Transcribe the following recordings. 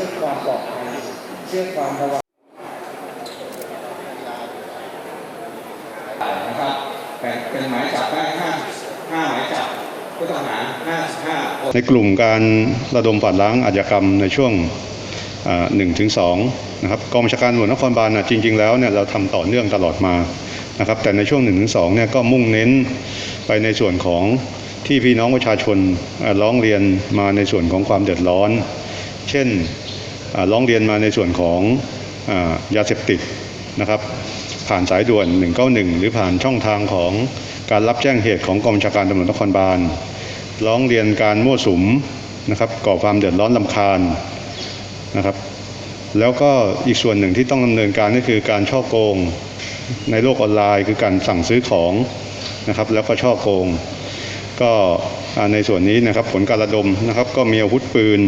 พื่อความปลอดภัยเพื่อความระวังนะครับเป็นเป็นหมายจับได้ห้าห้าหมายจับผู้ต้องหาห้าห้าคนในกลุ่มการระดมฝัดล้างอาชญากรรมในช่วงหนึ่งถึงสองนะครับกองบัญชาการตำรวจนครบาลนะจริง ๆ แล้วเนี่ยเราทำต่อเนื่องตลอดมานะครับแต่ในช่วง1นถึงสเนี่ยก็มุ่งเน้นไปในส่วนของที่พี่น้องประชาชนร้องเรียนมาในส่วนของความเดือดร้อน เช่น ร้องเรียนมาในส่วนของอยาเสพติดนะครับ ผ่านสายด่วน 191 หรือผ่านช่องทางของการรับแจ้งเหตุของกองบัญชาการตำรวจนครบาลร้องเรียนการมั่วสุมนะครับก่อความเดือดร้อนลำคาญนะครับ แล้วก็อีกส่วนหนึ่งที่ต้องดำเนินการก็คือการช่อโกงในโลกออนไลน์ คือการสั่งซื้อของนะครับ แล้วก็ช่อโกง ก็ ในส่วนนี้นะครับผลการระดมนะครับก็มีอาวุธปืน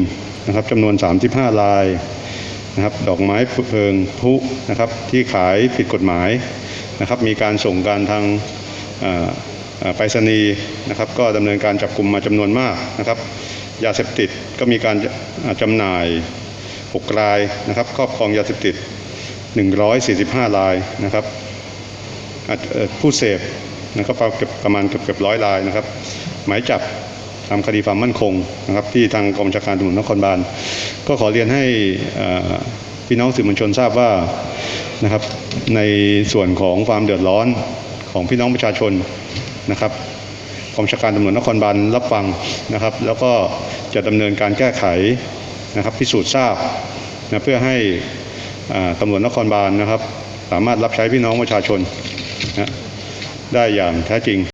นะครับจำนวน 35 ลายนะครับดอกไม้เพลิงพุนะครับที่ขายผิดกฎหมายนะครับมีการส่งการทางไปรษณีย์นะครับก็ดำเนินการจับกลุ่มมาจำนวนมากนะครับยาเสพติดก็มีการอ่าจำหน่าย 6 รายนะครับครอบครองยาเสพติด 145 รายนะครับอ่าเอ่อผู้เสพนะครับประมาณเกือบเกือบร้อยรายนะครับ หมายจับตามคดีความมั่นคงนะครับ ที่ทางกองบัญชาการตำรวจนครบาลก็ขอเรียนให้พี่น้องสื่อมวลชนทราบว่านะครับในส่วนของความเดือดร้อนของพี่น้องประชาชนนะครับกองบัญชาการตำรวจนครบาลรับฟังนะครับ แล้วก็จะดำเนินการแก้ไขนะครับพิสูจน์ทราบนะเพื่อให้อ่าตำรวจนครบาลนะครับ สามารถรับใช้พี่น้องประชาชนนะได้อย่างแท้จริง